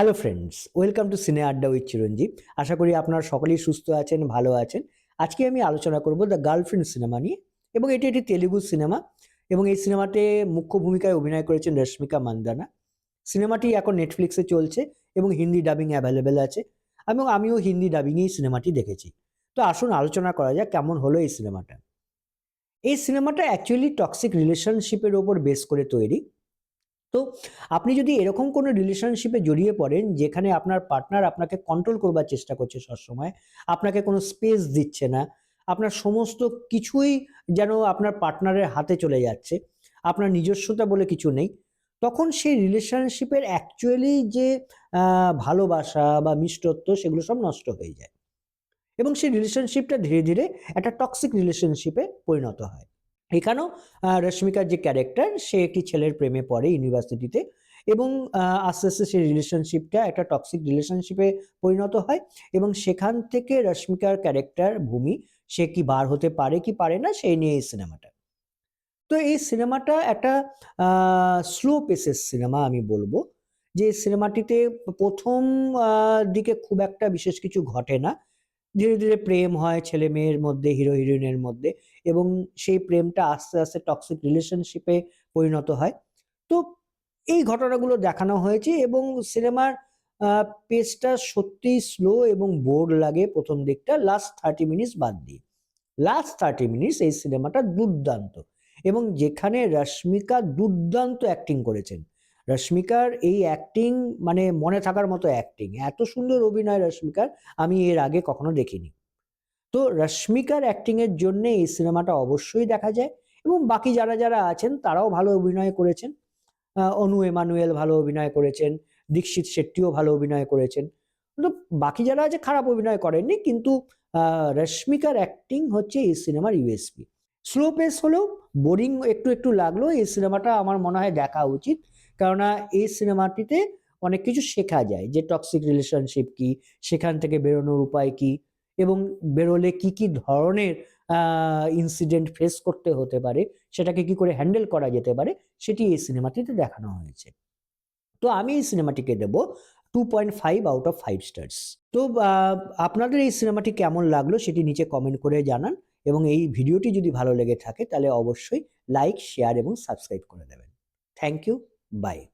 Hello friends welcome to সিনে আড্ডা with চিরঞ্জীব আশা করি আপনারা সকলেই সুস্থ আছেন, ভালো আছেন। আজকে আমি আলোচনা করব দ্য গার্লফ্রেন্ড সিনেমা নিয়ে এবং এটি একটি তেলেগু সিনেমা এবং এই সিনেমাতে মুখ্য ভূমিকায় অভিনয় করেছেন রশ্মিকা মান্দানা। সিনেমাটি এখন নেটফ্লিক্সে চলছে এবং হিন্দি ডাবিং অ্যাভেলেবেল আছে এবং আমিও হিন্দি ডাবিংয়েই সিনেমাটি দেখেছি। তো আসুন আলোচনা করা যাক কেমন হলো এই সিনেমাটা এই সিনেমাটা অ্যাকচুয়ালি টক্সিক রিলেশনশিপের ওপর বেস করে তৈরি। তো আপনি যদি এরকম কোনো রিলেশনশিপে জড়িয়ে পড়েন, যেখানে আপনার পার্টনার আপনাকে কন্ট্রোল করবার চেষ্টা করছে সবসময়, আপনাকে কোনো স্পেস দিচ্ছে না, আপনার সমস্ত কিছুই যেন আপনার পার্টনারের হাতে চলে যাচ্ছে, আপনার নিজস্বতা বলে কিছু নেই, তখন সেই রিলেশনশিপের অ্যাকচুয়ালি যে ভালোবাসা বা মিষ্টত্ব সেগুলো সব নষ্ট হয়ে যায়। এবং সেই রিলেশনশিপটা ধীরে ধীরে একটা টক্সিক রিলেশনশিপে পরিণত হয়। এখানেও রশ্মিকার যে ক্যারেক্টার সে একটি ছেলের প্রেমে পড়ে ইউনিভার্সিটিতে এবং আস্তে আস্তে সেই রিলেশনশিপটা একটা টক্সিক রিলেশনশিপে পরিণত হয় এবং সেখান থেকে রশ্মিকার ক্যারেক্টার ভূমি, সে কি বার হতে পারে কি পারে না, সেই নিয়ে এই সিনেমাটা তো এই সিনেমাটা একটা স্লো পেসের সিনেমা আমি বলব, যে সিনেমাটিতে প্রথম দিকে খুব একটা বিশেষ কিছু ঘটে না। ধীরে ধীরে প্রেম হয় ছেলে মেয়ের মধ্যে, হিরো, হিরোইনের মধ্যে এবং সেই প্রেমটা আস্তে আস্তে টক্সিক রিলেশনশিপে পরিণত হয়। তো এই ঘটনাগুলো দেখানো হয়েছে এবং সিনেমার পেজটা সত্যিই স্লো এবং বোর লাগে প্রথম দিকটা। লাস্ট থার্টি মিনিটস বাদ দিয়ে। লাস্ট থার্টি মিনিটস এই সিনেমাটা দুর্দান্ত এবং যেখানে রশ্মিকা দুর্দান্ত অ্যাক্টিং করেছেন। রশ্মিকার এই অ্যাক্টিং মানে মনে থাকার মতো অ্যাক্টিং এত সুন্দর অভিনয় রশ্মিকার, আমি এর আগে কখনো দেখিনি। তো রশ্মিকার অ্যাক্টিং এর জন্য এই সিনেমাটা অবশ্যই দেখা যায় এবং বাকি যারা যারা আছেন, তারাও ভালো অভিনয় করেছেন। অনু এমানুয়েল ভালো অভিনয় করেছেন, দীক্ষিত শেট্টিও ভালো অভিনয় করেছেন। তো বাকি যারা আছে, খারাপ অভিনয় করেননি, কিন্তু রশ্মিকার অ্যাক্টিং হচ্ছে এই সিনেমার ইউএসপি স্লো পেস হলেও বোরিং একটু একটু লাগল এই সিনেমাটা আমার মনে হয় দেখা উচিত। কেননা এই সিনেমাটিতে অনেক কিছু শেখা যায় যে টক্সিক রিলেশনশিপ কি, সেখান থেকে বেরোনোর উপায় কি এবং বেরোলে কি কি ধরনের ইনসিডেন্ট ফেস করতে হতে পারে, সেটাকে কি করে হ্যান্ডেল করা যেতে পারে, সেটি এই সিনেমাটিতে দেখানো হয়েছে। তো আমি এই সিনেমাটিকে দেব two point five out of five stars তো আপনাদের এই সিনেমাটি কেমন লাগল সেটি নিচে কমেন্ট করে জানান এবং এই ভিডিওটি যদি ভালো লেগে থাকে তাহলে অবশ্যই লাইক শেয়ার এবং সাবস্ক্রাইব করে দেবেন। Thank you Bye.